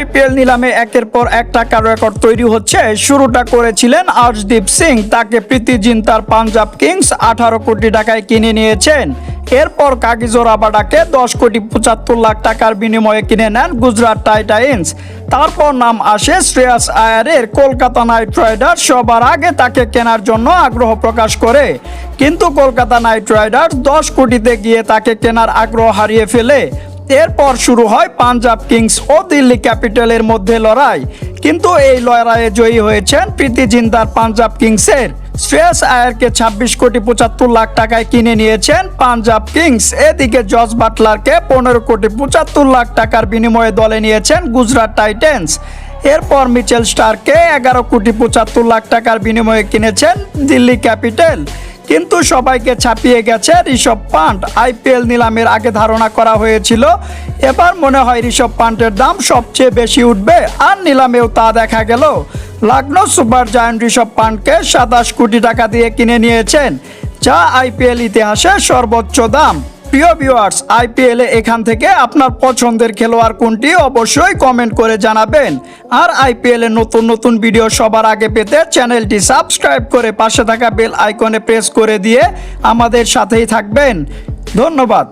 IPL নিলামে একের পর এক টাকার রেকর্ড তৈরি হচ্ছে। শুরুটা করেছিলেন আর্শদীপ সিং। তাকে প্রীতি জিন্তার পাঞ্জাব কিংস আঠারো কোটি টাকায় কিনে নিয়েছেন। এরপর কাগিজোর আবাডাকে দশ কোটি পঁচাত্তর লাখ টাকার বিনিময়ে কিনে নেন গুজরাট টাইটাইন্স তারপর নাম আসে শ্রেয়াস আয়ারের। কলকাতা নাইট রাইডার সবার আগে তাকে কেনার জন্য আগ্রহ প্রকাশ করে। কিন্তু কলকাতা নাইট রাইডার্স দশ কোটিতে গিয়ে তাকে কেনার আগ্রহ হারিয়ে ফেলে। এরপর শুরু হয় পাঞ্জাব কিংস ও দিল্লি ক্যাপিটালের মধ্যে লড়াই। কিন্তু এই লড়াইয়ে জয়ী হয়েছেন প্রীতি জিন্দার পাঞ্জাব কিংসের। শ্রেয়াস আয়ারকে ছাব্বিশ কোটি পঁচাত্তর লাখ টাকায় কিনে নিয়েছেন পাঞ্জাব কিংস। এদিকে জজ বাটলারকে পনেরো কোটি পঁচাত্তর লাখ টাকার বিনিময়ে দলে নিয়েছেন গুজরাট টাইটেন্স। এরপর মিচেল স্টারকে এগারো কোটি পঁচাত্তর লাখ টাকার বিনিময়ে কিনেছেন দিল্লি ক্যাপিটাল। কিন্তু সবাইকে ছাপিয়ে গেছে ঋষভ পান্ট। আইপিএল নিলামের আগে ধারণা করা হয়েছিল, এবার মনে হয় ঋষভ পান্টের দাম সবচেয়ে বেশি উঠবে, আর নিলামেও তা দেখা গেল। লখনৌ সুপার জায়ান্ট ঋষভ পান্টকে সাতাশ কোটি টাকা দিয়ে কিনে নিয়েছেন, যা আইপিএল ইতিহাসে সর্বোচ্চ দাম। প্রিয় ভিউয়ার্স আইপিএলে এখান থেকে আপনার পছন্দের খেলোয়াড় কোনটি অবশ্যই কমেন্ট করে জানাবেন। আর আইপিএলে নতুন নতুন ভিডিও সবার আগে পেতে চ্যানেলটি সাবস্ক্রাইব করে পাশে থাকা বেল আইকনে প্রেস করে দিয়ে আমাদের সাথেই থাকবেন। ধন্যবাদ।